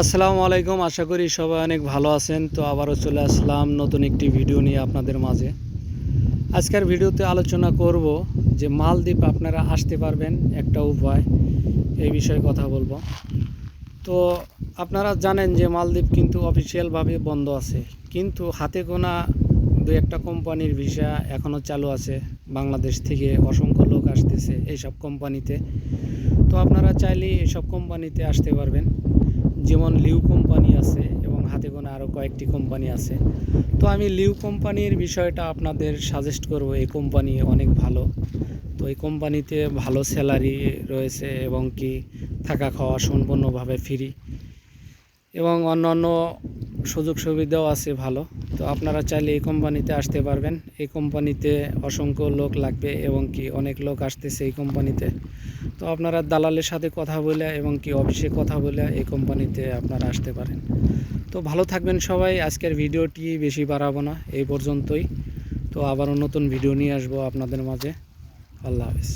আসসালামু আলাইকুম, আশা করি সবাই অনেক ভালো আছেন। তো আবারও চলে আসলাম নতুন একটি ভিডিও নিয়ে আপনাদের মাঝে। আজকের ভিডিওতে আলোচনা করব যে মালদ্বীপ আপনারা আসতে পারবেন একটা উপায়, এই বিষয়ে কথা বলব। তো আপনারা জানেন যে মালদ্বীপ কিন্তু অফিসিয়ালভাবে বন্ধ আছে, কিন্তু হাতে গোনা দু একটা কোম্পানির ভিসা এখনও চালু আছে। বাংলাদেশ থেকে অসংখ্য লোক আসতেছে এইসব কোম্পানিতে। তো আপনারা চাইলে এইসব কোম্পানিতে আসতে পারবেন। যেমন লিউ কোম্পানি আছে এবং হাতে গোনা আরও কয়েকটি কোম্পানি আছে। তো আমি লিউ কোম্পানির বিষয়টা আপনাদের সাজেস্ট করব, এই কোম্পানি অনেক ভালো। তো এই কোম্পানিতে ভালো স্যালারি রয়েছে এবং কি থাকা খাওয়া সম্পূর্ণভাবে ফ্রি এবং অন্যান্য সুযোগ সুবিধাও আছে ভালো। তো আপনারা চাইলে এই কোম্পানিতে আসতে পারবেন। এই কোম্পানিতে অসংখ্য লোক লাগবে এবং কি অনেক লোক আসতেছে এই কোম্পানিতে। তো আপনারা দালালের সাথে কথা বলে এবং কি অফিসে কথা বলে এই কোম্পানিতে আপনারা আসতে পারেন। তো ভালো থাকবেন সবাই। আজকের ভিডিওটি বেশি বাড়াবো না। এই পর্যন্তই। তো আবারও নতুন ভিডিও নিয়ে আসব আপনাদের মাঝে। আল্লাহ হাফেজ।